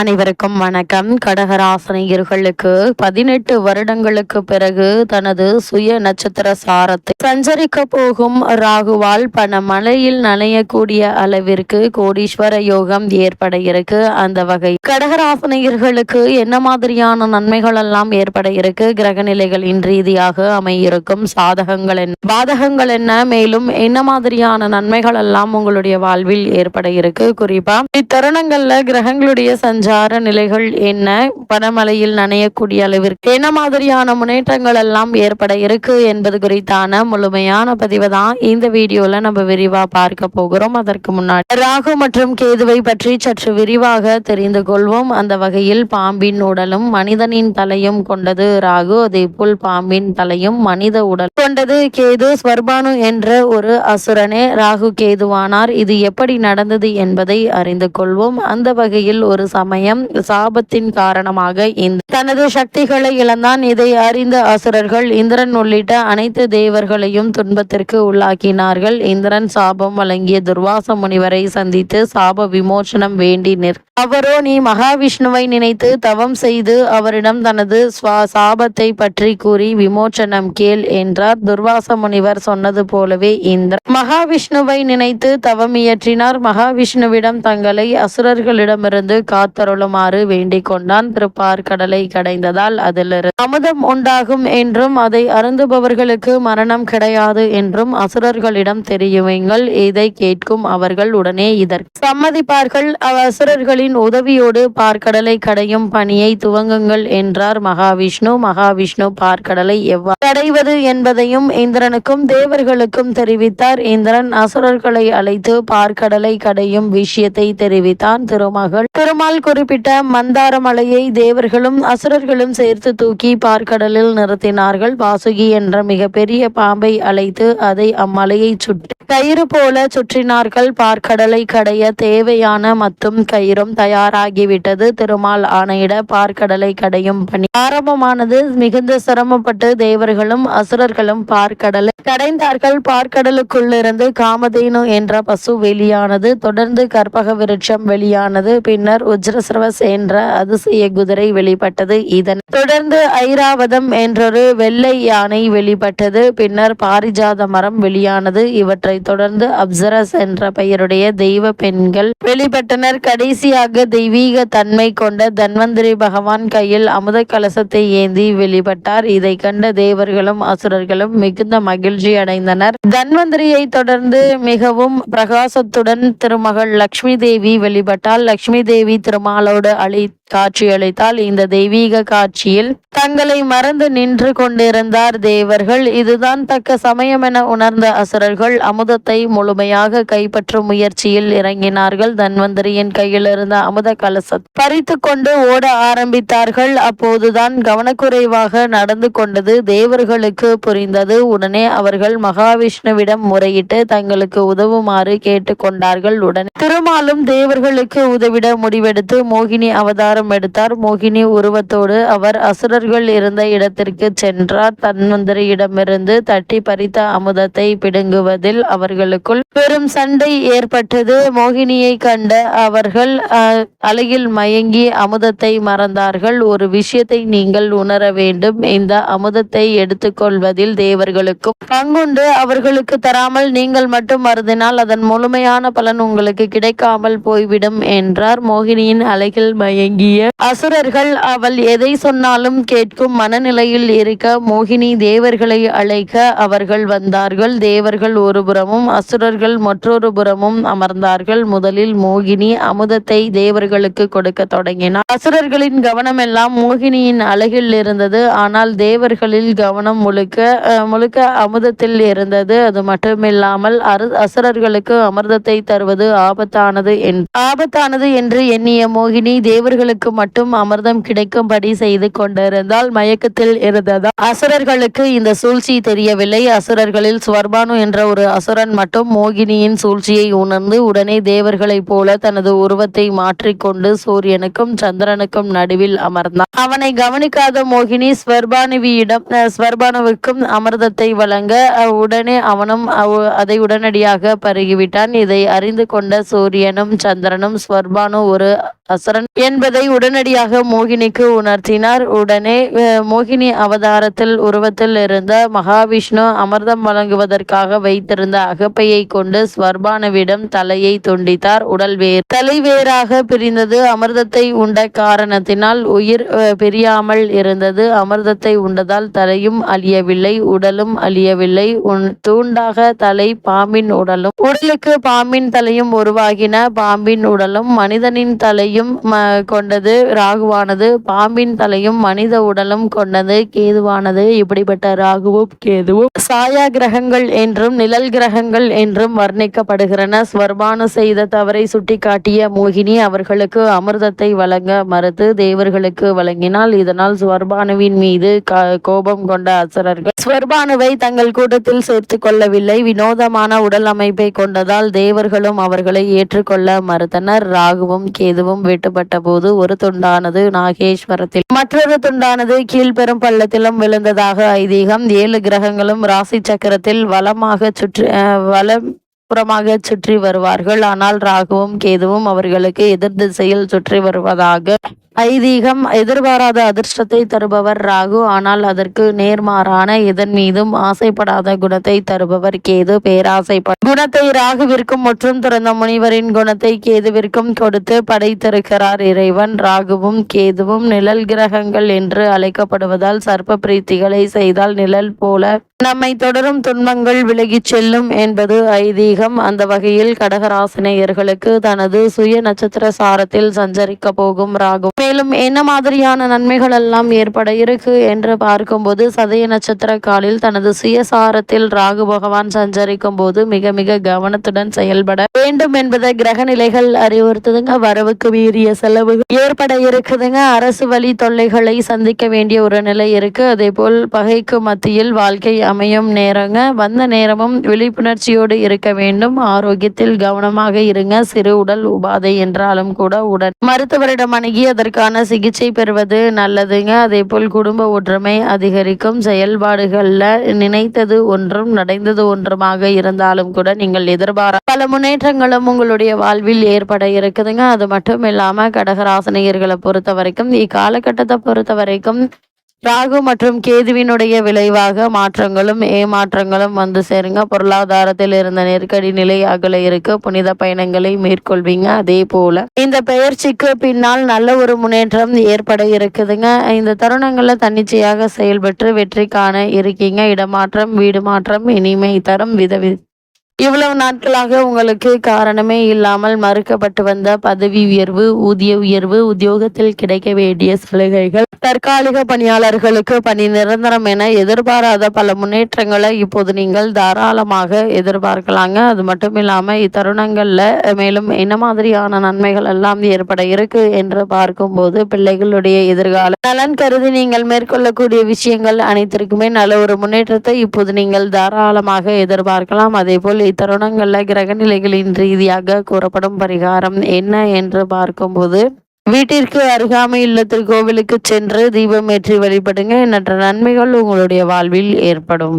அனைவருக்கும் வணக்கம். கடகராசனையர்களுக்கு பதினெட்டு வருடங்களுக்கு பிறகு தனது சுய நட்சத்திர சாரத்தை சஞ்சரிக்க போகும் ராகுவால் பண மலையில் நனையக்கூடிய அளவிற்கு கோடீஸ்வர யோகம் ஏற்பட இருக்கு. அந்த வகை கடகராசனையர்களுக்கு என்ன மாதிரியான நன்மைகள் எல்லாம் ஏற்பட இருக்கு? கிரக நிலைகளின் ரீதியாக அமையிருக்கும். சாதகங்கள் என்ன பாதகங்கள் என்ன? மேலும் என்ன மாதிரியான நன்மைகள் எல்லாம் உங்களுடைய வாழ்வில் ஏற்பட இருக்கு? குறிப்பா இத்தருணங்கள்ல கிரகங்களுடைய சஞ்சார நிலைகள் என்ன? பனமலையில் நனையக்கூடிய அளவிற்கு என்ன மாதிரியான முன்னேற்றங்கள் எல்லாம் ஏற்பட இருக்கு என்பது குறித்தான முழுமையான பதிவு தான் இந்த வீடியோல நம்ம விரிவா பார்க்க போகிறோம். அதற்கு முன்னாடி ராகு மற்றும் கேதுவை பற்றி சற்று விரிவாக தெரிந்து கொள்வோம். அந்த வகையில் பாம்பின் உடலும் மனிதனின் தலையும் கொண்டது ராகு. அதே போல் பாம்பின் தலையும் மனித உடல் கொண்டது கேது. ஸ்வர்பானு என்ற ஒரு அசுரனே ராகு கேதுவானார். இது எப்படி நடந்தது என்பதை அறிந்து கொள்வோம். அந்த வகையில் ஒரு சமயம் சாபத்தின் காரணமாக இந்த தனது சக்திகளை இழந்தான். இதை அறிந்த அசுரர்கள் இந்திரன் உள்ளிட்ட அனைத்து தேவர்களையும் துன்பத்திற்கு உள்ளாக்கினார்கள். இந்திரன் சாபம் வழங்கிய துர்வாச முனிவரை சந்தித்து சாப விமோசனம் வேண்டி நிற் அவரோ நீ மகாவிஷ்ணுவை நினைத்து தவம் செய்து அவரிடம் தனது சாபத்தை பற்றி கூறி விமோசனம் கேள் என்றார். துர்வாச முனிவர் சொன்னது போலவே இந்திரன் மகாவிஷ்ணுவை நினைத்து தவம் இயற்றினார். மகாவிஷ்ணுவிடம் தங்களை அசுரர்களிடமிருந்து காத்த தருளுமாறு வேண்டிக் கொண்டான். திருப்பார் கடலை கடைந்ததால் அதிலிருந்து அமுதம் உண்டாகும் என்றும் அதை அருந்துபவர்களுக்கு மரணம் கிடையாது என்றும் அசுரர்களிடம் தெரியுங்கள் இதை கேட்கும் அவர்கள் உடனே இதற்கு சம்மதிப்பார்கள். அசுரர்களின் உதவியோடு பார்க்கடலை கடையும் பணியை துவங்குங்கள் என்றார் மகாவிஷ்ணு. மகாவிஷ்ணு பார்க்கடலை எவ்வாறு கடைவது என்பதையும் இந்திரனுக்கும் தேவர்களுக்கும் தெரிவித்தார். இந்திரன் அசுரர்களை அழைத்து பார்க்கடலை கடையும் விஷயத்தை தெரிவித்தான். திருமகள் திருமால் குறிப்பிட்ட மந்தார மலையை தேவர்களும் அசுரர்களும் சேர்த்து தூக்கி பார்க்கடலில் நிறுத்தினார்கள். வாசுகி என்ற மிகப்பெரிய பாம்பை அழைத்து அதை அம்மலையை சுற்றி கயிறு போல சுற்றினார்கள். பார்க்கடலை கடைய தேவையான மத்தும் கயிறும் தயாராகிவிட்டது. திருமால் ஆணையிட பார்க்கடலை கடையும் பணி ஆரம்பமானது. மிகுந்த சிரமப்பட்டு தேவர்களும் அசுரர்களும் பார்க்கடலை கடைந்தார்கள். பார்க்கடலுக்குள்ளிருந்து காமதேனு என்ற பசு வெளியானது. தொடர்ந்து கற்பக விருட்சம் வெளியானது. பின்னர் உஜ்ர என்ற அதிசய குதிரை வெளிப்பட்டது. இதன் தொடர்ந்து ஐராவதம் என்றொரு வெள்ளை யானை வெளிப்பட்டது. பின்னர் பாரிஜாத மரம் வெளியானது. இவற்றை தொடர்ந்து அப்சரஸ் என்ற பெயருடைய தெய்வ பெண்கள் வெளிப்பட்டனர். கடைசியாக தெய்வீக தன்மை கொண்ட தன்வந்திரி பகவான் கையில் அமுத கலசத்தை ஏந்தி வெளிப்பட்டார். இதை கண்ட தேவர்களும் அசுரர்களும் மிகுந்த மகிழ்ச்சி அடைந்தனர். தன்வந்திரியை தொடர்ந்து மிகவும் பிரகாசத்துடன் திருமகள் லக்ஷ்மி தேவி வெளிப்பட்டால் லக்ஷ்மி தேவி பெருமாளோடு அளி காட்சி அளித்தால் இந்த தெய்வீக காட்சியில் தங்களை மறந்து நின்று கொண்டிருந்தார் தேவர்கள். இதுதான் தக்க சமயம் என உணர்ந்த அசுரர்கள் அமுதத்தை முழுமையாக கைப்பற்றும் முயற்சியில் இறங்கினார்கள். தன்வந்திரியின் கையில் இருந்த அமுத கலசத்தை பறித்து கொண்டு ஓட ஆரம்பித்தார்கள். அப்போதுதான் கவனக்குறைவாக நடந்து கொண்டது தேவர்களுக்கு புரிந்தது. உடனே அவர்கள் மகாவிஷ்ணுவிடம் முறையிட்டு தங்களுக்கு உதவுமாறு கேட்டுக்கொண்டார்கள் உடனே திருமாலும் தேவர்களுக்கு உதவிட முடிவெடுத்து மோகினி அவதாரம் எடுத்தார். மோகினி உருவத்தோடு அவர் அசுரர்கள் இருந்த இடத்திற்கு சென்றார். தன்வந்தரியிடமிருந்து தட்டி பறித்த அமுதத்தை பிடுங்குவதில் அவர்களுக்குள் பெரும் சண்டை ஏற்பட்டது. மோகினியை கண்ட அவர்கள் அழகில் மயங்கி அமுதத்தை மறந்தார்கள். ஒரு விஷயத்தை நீங்கள் உணர வேண்டும். இந்த அமுதத்தை எடுத்துக்கொள்வதில் தேவர்களுக்கும் பங்குண்டு அவர்களுக்கு தராமல் நீங்கள் மட்டும் மருதினால் அதன் முழுமையான பலன் உங்களுக்கு கிடைக்காமல் போய்விடும் என்றார். மோகினியின் அலைகள் மயங்கிய அசுரர்கள் அவள் எதை சொன்னாலும் கேட்கும் மனநிலையில் இருக்க மோகினி தேவர்களை அழைக்க அவர்கள் வந்தார்கள். தேவர்கள் ஒரு புறமும் அசுரர்கள் மற்றொரு புறமும் அமர்ந்தார்கள். முதலில் மோகினி அமுதத்தை தேவர்களுக்கு கொடுக்க தொடங்கினார் அசுரர்களின் கவனம் எல்லாம் மோகினியின் அழகில் இருந்தது. ஆனால் தேவர்களில் கவனம் முழுக்க முழுக்க அமுதத்தில் இருந்தது. அது மட்டுமில்லாமல் அரு அசுரர்களுக்கு அமிர்தத்தை தருவது ஆபத்தானது என் ஆபத்தானது என்று எண்ணிய மோகினி தேவர்களுக்கு மட்டும் அமிர்தம் கிடைக்கும்படி செய்து கொண்டிருந்தால் மயக்கத்தில் இருந்ததால் அசுரர்களுக்கு இந்த சூழ்ச்சி தெரியவில்லை. அசுரர்களில் ஸ்வர்பானு என்ற ஒரு அசுரன் மட்டும் மோகினியின் சூழ்ச்சியை உணர்ந்து உடனே தேவர்களைப் போல தனது உருவத்தை மாற்றிக்கொண்டு சூரியனுக்கும் சந்திரனுக்கும் நடுவில் அமர்ந்தான். அவனை கவனிக்காத மோகினி ஸ்வர்பானுவியிடம் அஹ், ஸ்வர்பானுவுக்கும் அமிர்தத்தை வழங்க உடனே அவனும் அதை உடனடியாக பருகிவிட்டான். இதை அறிந்து கொண்ட சூரியனும் சந்திரனும் ஸ்வர்பானு ஒரு அசுரன் என்பதை உடனடியாக மோகினிக்கு உணர்த்தினார். உடனே மோகினி அவதாரத்தில் உருவத்தில் இருந்த மகாவிஷ்ணு அமிர்தம் வழங்குவதற்காக வைத்திருந்த அகப்பையை கொண்டு ஸ்வர்பானுவிடம் தலையை துண்டித்தார். உடல் வேர் தலை வேறாக பிரிந்தது. அமிர்தத்தை உண்ட காரணத்தினால் உயிர் பிரியாமல் இருந்தது. அமிர்தத்தை உண்டதால் தலையும் அழியவில்லை உடலும் அழியவில்லை. தூண்டாக தலை பாம்பின் உடலும் உடலுக்கு பாம்பின் தலையும் உருவாகின பாம்பின் உடலும் மனிதனின் தலை தலையும் ம- கொண்டது ராகுவானது. பாம்பின் தலையும் மனித உடலும் கொண்டது கேதுவானது. இப்படிப்பட்ட ராகுவும் கேதுவும் சாயா கிரகங்கள் என்றும் நிழல் கிரகங்கள் என்றும் வர்ணிக்கப்படுகிறன. ஸ்வர்பானு செய்த தவறை சுட்டிக்காட்டிய மோகினி அவர்களுக்கு அமிர்தத்தை வழங்க மறுத்து தேவர்களுக்கு வழங்கினால் இதனால் ஸ்வர்பானுவின் மீது க- கோபம் கொண்ட அசுரர்கள் ஸ்வர்பானுவை தங்கள் கூட்டத்தில் சேர்த்து கொள்ளவில்லை. வினோதமான உடல் அமைப்பை கொண்டதால் தேவர்களும் அவர்களை ஏற்றுக்கொள்ள மறுத்தனர். ராகுவும் கேதுவும் வெட்டுப்பட்ட போது ஒரு துண்டானது நாகேஸ்வரத்தில். மற்றொரு துண்டானது கீழ்பெரும் பள்ளத்திலும் விழுந்ததாக ஐதீகம். ஏழு கிரகங்களும் ராசி சக்கரத்தில் வளமாக சுற்றி அஹ், வலம் புறமாக சுற்றி வருவார்கள். ஆனால் ராகுவும் கேதுவும் அவர்களுக்கு எதிர் திசையில் சுற்றி வருவதாக ஐதீகம் எதிர்பாராத அதிர்ஷ்டத்தை தருபவர் ராகு. ஆனால் அதற்கு நேர்மாறான இதன் மீதும் ஆசைப்படாத குணத்தை தருபவர் கேது. பேராசைப்பட குணத்தை ராகுவிற்கும் முற்றும் துறந்த முனிவரின் குணத்தை கேதுவிற்கும் கொடுத்து படைத்திருக்கிறார் இறைவன். ராகுவும் கேதுவும் நிழல் கிரகங்கள் என்று அழைக்கப்படுவதால் சர்ப்ப பிரீத்திகளை செய்தால் நிழல் போல நம்மை தொடரும் துன்பங்கள் விலகிச் செல்லும் என்பது ஐதீகம். அந்த வகையில் கடகராசினியர்களுக்கு தனது சுய நட்சத்திர சாரத்தில் சஞ்சரிக்க போகும் ராகு. மேலும் என்ன மாதிரியான நன்மைகள் எல்லாம் ஏற்பட இருக்கு என்று பார்க்கும்போது சதய நட்சத்திர காலில் தனது சுயசாரத்தில் ராகு பகவான் சஞ்சரிக்கும் போது மிக மிக கவனத்துடன் செயல்பட வேண்டும் என்பதை கிரக நிலைகள் அறிவுறுத்துதுங்க. வரவுக்கு மீறிய செலவு ஏற்பட இருக்குதுங்க. அரசு வழி தொல்லைகளை சந்திக்க வேண்டிய ஒரு நிலை இருக்கு. அதே போல் பகைக்கு மத்தியில் வாழ்க்கை அமையும் நேரங்க. வந்த நேரமும் விழிப்புணர்ச்சியோடு இருக்க வேண்டும். ஆரோக்கியத்தில் கவனமாக இருங்க. சிறு உடல் உபாதை என்றாலும் கூட உடன் மருத்துவரிடம் அணுகி அதற்கு அதற்கான சிகிச்சை பெறுவது நல்லதுங்க. அதே போல் குடும்ப ஒற்றுமை அதிகரிக்கும். செயல்பாடுகளில் நினைத்தது ஒன்றும் நடந்தது ஒன்றுமாக இருந்தாலும் கூட நீங்கள் எதிர்பார பல முன்னேற்றங்களும் உங்களுடைய வாழ்வில் ஏற்பட இருக்குதுங்க. அது மட்டும் இல்லாமல் கடகராசனியர்களை பொறுத்த வரைக்கும் இக்காலகட்டத்தை பொறுத்த வரைக்கும் ராகு மற்றும் கேதுவினுடைய விளைவாக மாற்றங்களும் ஏமாற்றங்களும் வந்து சேருங்க. பொருளாதாரத்தில் இருந்த நெருக்கடி நிலை அகல இருக்கு. புனித பயணங்களை மேற்கொள்வீங்க. அதே போல இந்த பெயர்ச்சிக்கு பின்னால் நல்ல ஒரு முன்னேற்றம் ஏற்பட இருக்குதுங்க. இந்த தருணங்களில் தன்னிச்சையாக செயல்பட்டு வெற்றி காண இருக்கீங்க. இடமாற்றம் வீடு மாற்றம் இனிமை தரும். விதவி இவ்வளவு நாட்களாக உங்களுக்கு காரணமே இல்லாமல் மறுக்கப்பட்டு வந்த பதவி உயர்வு ஊதிய உயர்வு உத்தியோகத்தில் கிடைக்க வேண்டிய சலுகைகள் தற்காலிக பணியாளர்களுக்கு பணி நிரந்தரம் என எதிர்பாராத பல முன்னேற்றங்களை இப்போது நீங்கள் தாராளமாக எதிர்பார்க்கலாங்க. அது மட்டும் இல்லாம இத்தருணங்கள்ல மேலும் என்ன மாதிரியான நன்மைகள் எல்லாம் ஏற்பட இருக்கு என்று பார்க்கும்போது பிள்ளைகளுடைய எதிர்கால நலன் கருதி நீங்கள் மேற்கொள்ளக்கூடிய விஷயங்கள் அனைத்திற்குமே நல்ல ஒரு முன்னேற்றத்தை இப்போது நீங்கள் தாராளமாக எதிர்பார்க்கலாம். அதே போல் தருணங்களில் கிரகநிலைகளின் ரீதியாக கூறப்படும் பரிகாரம் என்ன என்று பார்க்கும்போது வீட்டிற்கு அருகாமை இல்லத்தில் கோவிலுக்கு சென்று தீபம் ஏற்றி வழிபடுங்க எண்ணற்ற நன்மைகள் உங்களுடைய வாழ்வில் ஏற்படும்.